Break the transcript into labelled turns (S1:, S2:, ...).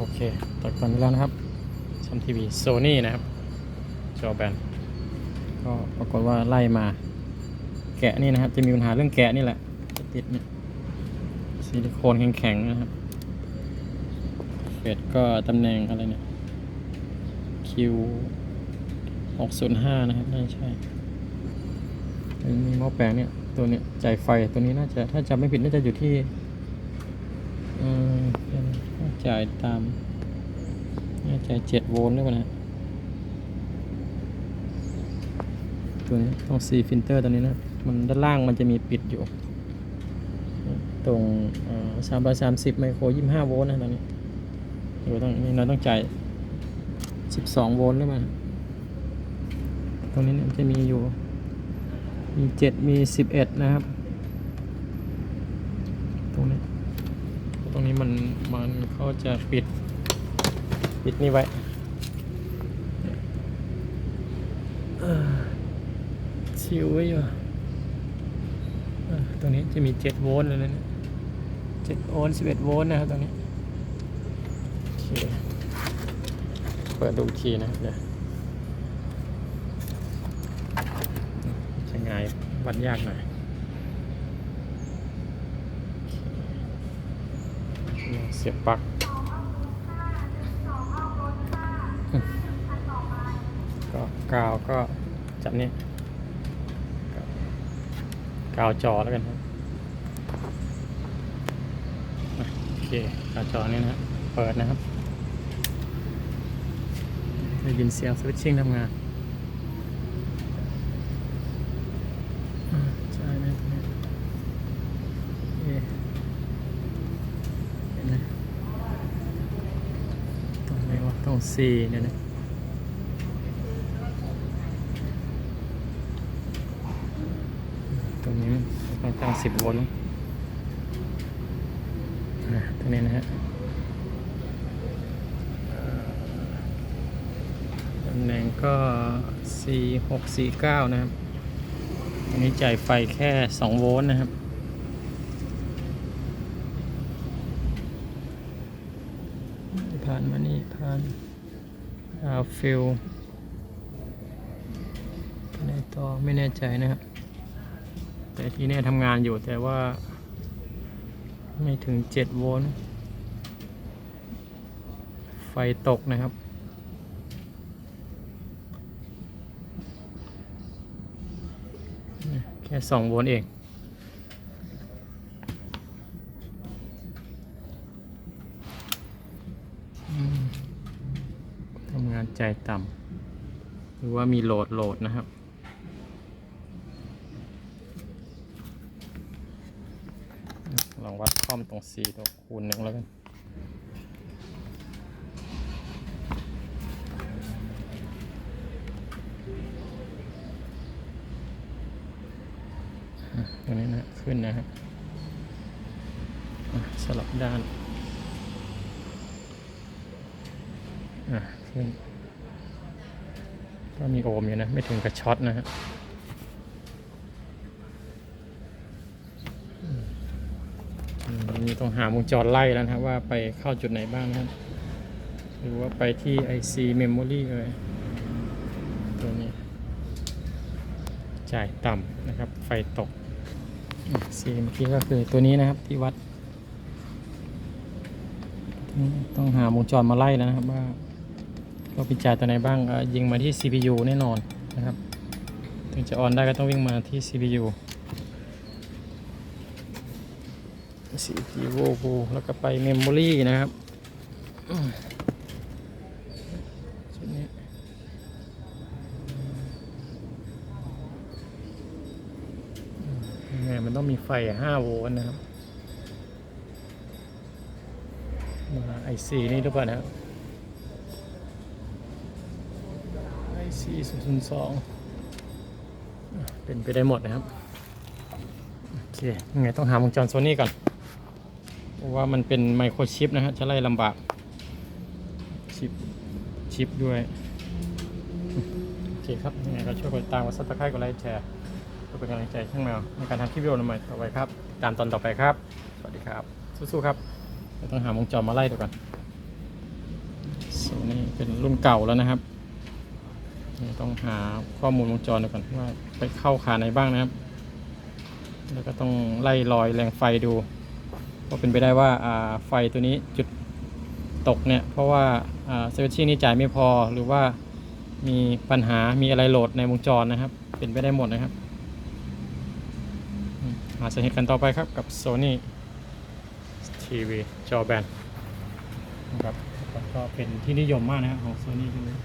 S1: โอเคตัดตอนแล้วนะครับซัมทีวีโซนี่นะครับ จอแบน ก็ปรากฏว่าไล่มา แกะนี่นะครับ จะมีปัญหาเรื่องแกะนี่แหละจะติดเนี่ยซิลิโคนแข็งๆนะครับเฟดก็ตำแหน่งอะไรเนี่ย Q 605 นะครับน่าใช่มีหม้อแปลงเนี่ย ตัวเนี้ยจ่ายไฟตัวนี้น่าจะถ้าจำไม่ผิดน่าจะอยู่ที่อ่อเป็นค่า จ่ายตามน่าจะ7โวลต์หรือเปล่านะตัวนี้ต้องซีฟิลเตอร์ตัวนี้นะ มันด้านล่างมันจะมีปิดอยู่ ตรงสามร้อยสามสิบไมโครยี่ห้าโวลต์นะตอนนี้เดี๋ยวต้องนี่เราต้องจ่ายสิบสองโวลต์หรือเปล่าตรงนี้มันจะมีอยู่ มีเจ็ดมีสิบเอ็ดนะครับ ตรงนี้ ตรง นี้มันมันเขาจะปิด ปิดนี่ไว้ชิวไว้อยู่ตรงนี้จะมี7โวลต์เลยนะเนี่ย7โวลต์11โวลต์นะครับตรงนี้โอเคเปิดดูอีกทีนะเดี๋ยวจะง่ายวัดยากหน่อยโอ เสียบปลั๊กก็กาวก็จับนี่กาวจอแล้วกันครับโอเคกาวจอนี่นะฮะเปิดนะครับได้ยินเสียงสวิตชิ่งทำงานอ่าใช่ไหมเนี่ยเอ๊ะเห็นไหมต รงไหนวะตรง C เนี่ยนะตรงนี้ต้องตั้งสิบโวลต์อะตรงนี้นะฮะตำแหน่งก็ C หก C เก้านะครับ อันนี้จ่ายไฟแค่สองโวลต์นะครับผ่านมานี่ผ่าน อาฟิลในต่อไม่แน่ใจนะครับ แต่ที่เนี่ทำงานอยู่แต่ว่า ไม่ถึง 7 โวลต์ ไฟตกนะครับแค่ 2 โวลต์เอง อืม ใจต่ำหรือว่ามีโหลดโหลดนะครับ ลองวัดคอมตรง C ตัวคูณหนึ่งแล้วกันตรงนี้นะ ขึ้นนะครับอะสลับด้าน อะขึ้นก็มีโอห์มอยู่นะ ไม่ถึงกับช็อตนะฮะมนี่ต้องหาวงจรไล่แล้วนะว่าไปเข้าจุดไหนบ้างนะครับหรือว่าไปที่ IC Memory เลยตัวนี้ จ่ายต่ำนะครับ ไฟตกอะ C เมื่อกี้ก็คือตัวนี้นะครับที่วัด ต้องหาวงจรมาไล่แล้วนะครับว่า เราไปจ่ายตัวไหนบ้างยิงมาที่ CPU แน่นอนนะครับ ถึงจะออนได้ก็ต้องวิ่งมาที่ CPU CPU แล้วก็ไป Memory นะครับชุดนี้มันต้องมีไฟ 5 โวลต์นะครับมา IC นี่หรือเปล่านะครับ IC 0 0 2 เป็นไปได้หมดนะครับ โอเคยังไงต้องหาวงจรโซนี่ก่อน เพราะว่ามันเป็นไมโครชิปนะฮะ จะไล่ลำบาก ชิป ชิปด้วย โอเคครับ ยังไงก็ช่วยกดติดตามกดซับสไครต์กดไลค์แชร์เพื่อเป็นกำลังใจให้ช่างแมวในการทำคลิปวิดีโอใหม่ต่อไปครับ ตามตอนต่อไปครับ สวัสดีครับ สู้ๆครับต้องหาวงจรมาไล่ดูก่อนโซนี่เป็นรุ่นเก่าแล้วนะครับ ต้องหาข้อมูลวงจรดูก่อนว่าไปเข้าขาไหนบ้างนะครับ แล้วก็ต้องไล่รอยแรงไฟดูว่าเป็นไปได้ว่าไฟตัวนี้จุดตกเนี่ย เพราะว่าเซเวชี่นี่จ่ายไม่พอหรือว่ามีปัญหามีอะไรโหลดในวงจรนะครับ เป็นไปได้หมดนะครับมหาสาเหตุกันต่อไปครับกับ Sony TV จอแบนนะครับก็เป็นที่นิยมมากนะครับของ Sony ตัวนี้